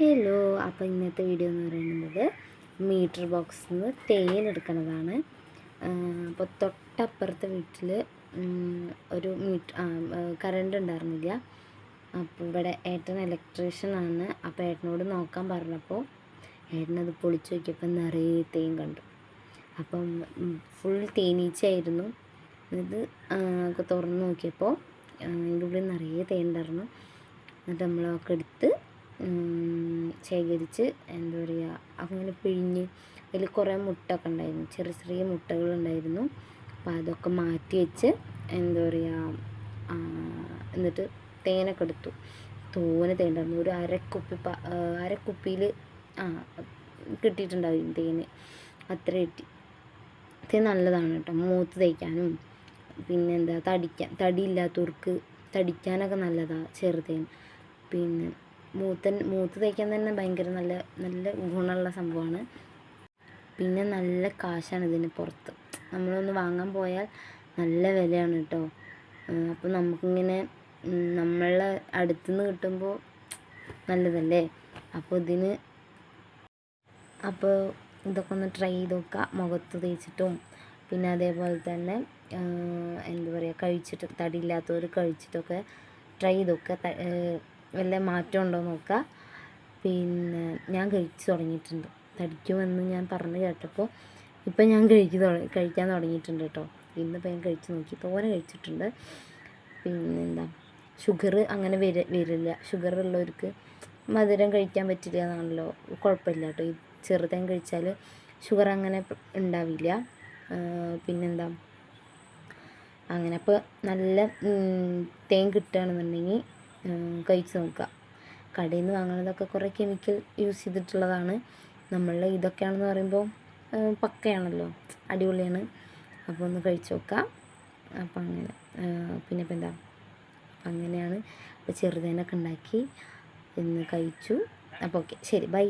Hello അപ്പോൾ ഇന്നത്തെ video എന്ന് പറയുന്നത് മീറ്റർ ബോക്സിൽ നിന്ന് തേൻ എടുക്കുന്നതാണ്. അപ്പോൾ തൊട്ടപ്പുറത്തെ വീട്ടിൽ ഒരു മീറ്റർ കറണ്ട് ഉണ്ടായിരുന്നില്ല. അപ്പോൾ ഇവിടെ ഏട്ടൻ ഇലക്ട്രീഷ്യനാണ് അപ്പോൾ ഏട്ടനോട് നോക്കാൻ പറഞ്ഞപ്പോൾ ഏട്ടനത് പൊളിച്ചു നോക്കിയപ്പോൾ നിറയെ തേൻ കണ്ടു. അപ്പം ഫുൾ തേനീച്ചയായിരുന്നു. ഇത് തുറന്ന് നോക്കിയപ്പോൾ ഇതിൽ നിറയെ തേൻ ഉണ്ടായിരുന്നു. എന്നിട്ട് നമ്മളൊക്കെ എടുത്ത് ശേഖരിച്ച് എന്താ പറയുക അങ്ങനെ പിഴിഞ്ഞ് അതിൽ കുറേ മുട്ടൊക്കെ ഉണ്ടായിരുന്നു. ചെറിയ ചെറിയ മുട്ടകളുണ്ടായിരുന്നു അപ്പോൾ അതൊക്കെ മാറ്റി വെച്ച് എന്താ പറയുക എന്നിട്ട് തേനൊക്കെ എടുത്തു. തോനെ തേൻ ഒരു അരക്കുപ്പി അരക്കുപ്പിയിൽ ആ കിട്ടിയിട്ടുണ്ടാവും തേന്. അത്ര കിട്ടി. തേൻ നല്ലതാണ് കേട്ടോ. മൂത്ത് തേക്കാനും പിന്നെ എന്താ തടിക്കാൻ തടിയില്ലാത്തവർക്ക് തടിക്കാനൊക്കെ നല്ലതാണ് ചെറുതേൻ പിന്നെ മൂത്തൻ മൂത്ത് തേക്കാൻ തന്നെ ഭയങ്കര നല്ല നല്ല ഗുണമുള്ള സംഭവമാണ്. പിന്നെ നല്ല കാശാണ് ഇതിന് പുറത്ത്. നമ്മളൊന്ന് വാങ്ങാൻ പോയാൽ നല്ല വിലയാണ് കേട്ടോ. അപ്പോൾ നമുക്കിങ്ങനെ നമ്മളെ അടുത്തുനിന്ന് കിട്ടുമ്പോൾ നല്ലതല്ലേ? അപ്പോൾ ഇതിന് അപ്പോൾ ഇതൊക്കെ ഒന്ന് ട്രൈ ചെയ്ത് നോക്കുക. മുഖത്ത് തേച്ചിട്ടും പിന്നെ അതേപോലെ തന്നെ എന്താ പറയുക കഴിച്ചിട്ട് തടിയില്ലാത്തവർ കഴിച്ചിട്ടൊക്കെ ട്രൈ ചെയ്ത് നോക്കുക. വല്ല മാറ്റം ഉണ്ടോ നോക്കുക പിന്നെ ഞാൻ കഴിച്ചു തുടങ്ങിയിട്ടുണ്ട്. തടിക്കുമെന്ന് ഞാൻ പറഞ്ഞു കേട്ടപ്പോൾ ഇപ്പം ഞാൻ കഴിച്ചു കഴിക്കാൻ തുടങ്ങിയിട്ടുണ്ട് കേട്ടോ ഇന്നിപ്പോൾ ഞാൻ കഴിച്ച് നോക്കി. തോനെ കഴിച്ചിട്ടുണ്ട്. പിന്നെന്താ? ഷുഗർ അങ്ങനെ വര വരില്ല. ഷുഗർ ഉള്ളവർക്ക് മധുരം കഴിക്കാൻ പറ്റില്ല എന്നാണല്ലോ. കുഴപ്പമില്ല കേട്ടോ ഈ ചെറുതേൻ കഴിച്ചാൽ ഷുഗർ അങ്ങനെ ഉണ്ടാവില്ല. പിന്നെന്താ? അങ്ങനെ അപ്പോൾ നല്ല തേൻ കിട്ടുകയാണെന്നുണ്ടെങ്കിൽ കഴിച്ച് നോക്കുക. കടയിൽ നിന്ന് വാങ്ങുന്നതൊക്കെ കുറേ കെമിക്കൽ യൂസ് ചെയ്തിട്ടുള്ളതാണ്. നമ്മളുടെ ഇതൊക്കെയാണെന്ന് പറയുമ്പോൾ പക്കയാണല്ലോ അടിപൊളിയാണ്. അപ്പോൾ ഒന്ന് കഴിച്ച് നോക്കാം. അപ്പം അങ്ങനെ പിന്നെ ഇപ്പം എന്താ? അങ്ങനെയാണ്. അപ്പോൾ ചെറുതേനൊക്കെ ഉണ്ടാക്കി ഇന്ന് കഴിച്ചു. അപ്പോൾ ഓക്കെ ശരി ബൈ